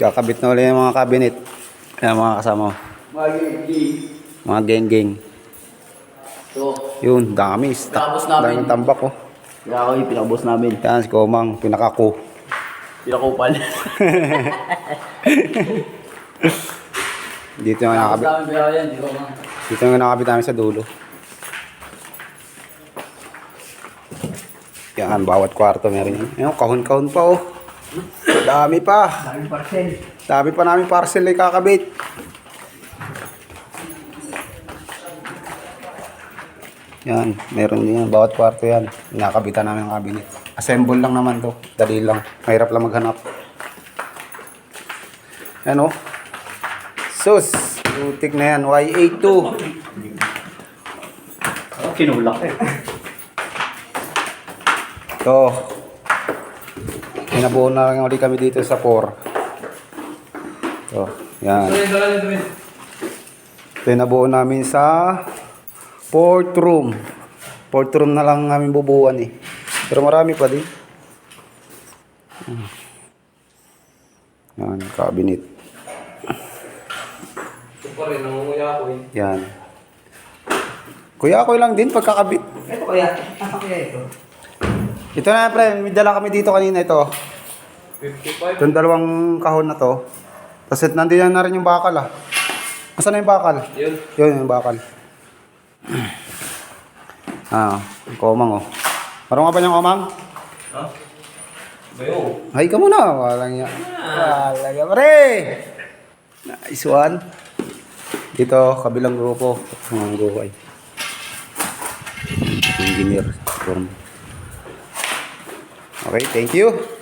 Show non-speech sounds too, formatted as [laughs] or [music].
Kakabit na ulit yung mga cabinet. Ayan mga kasama. Mga geng-geng. So, Yun, dami. Tapos namin. Daming tambak oh. ako yung pinakabos namin. Yan, si Komang, pinakako. Pinakupal. [laughs] Dito yung nakakabit. Dito yung nakakabit namin sa dulo. Yan, bawat kwarto meron yan. Ayun, kahon-kahon pa oh. Dami pa. Daming parcel. Dami pa namin parcel na kakabit. Yan, meron din yan. Bawat kwarto yan. Nakabitan namin ang cabinet. Assemble lang naman to. Dali lang. Mahirap lang maghanap. Yan o. Sus! Butik na yan. Y82. Kinulak eh. Ito. Pinabuo na lang ulit kami dito sa 4. Ito. Yan. Pinabuo namin sa fourth room. Fourth room na lang namin bubuan eh. Pero marami pa din. Yan, cabinet. Ito pa rin, nangunguya ako eh. Yan. Kuya, ako lang din pagkakabit. Ito kaya, asa kaya ito? Ito na, pre. May dala kami dito kanina ito. 55. Itong dalawang kahon na to. Tapos nandiyan na rin yung bakal ah. Asan na yung bakal? Yun. Yun yung bakal. [clears throat] Ah, komang oh. Marunong ka ba niyang komang? Ha? Bayo. Hay ka muna. Walang yan. Walang yan. Pare! Nice one. Dito, kabilang grupo. Mga buhay. Engineer. Form. Okay, thank you.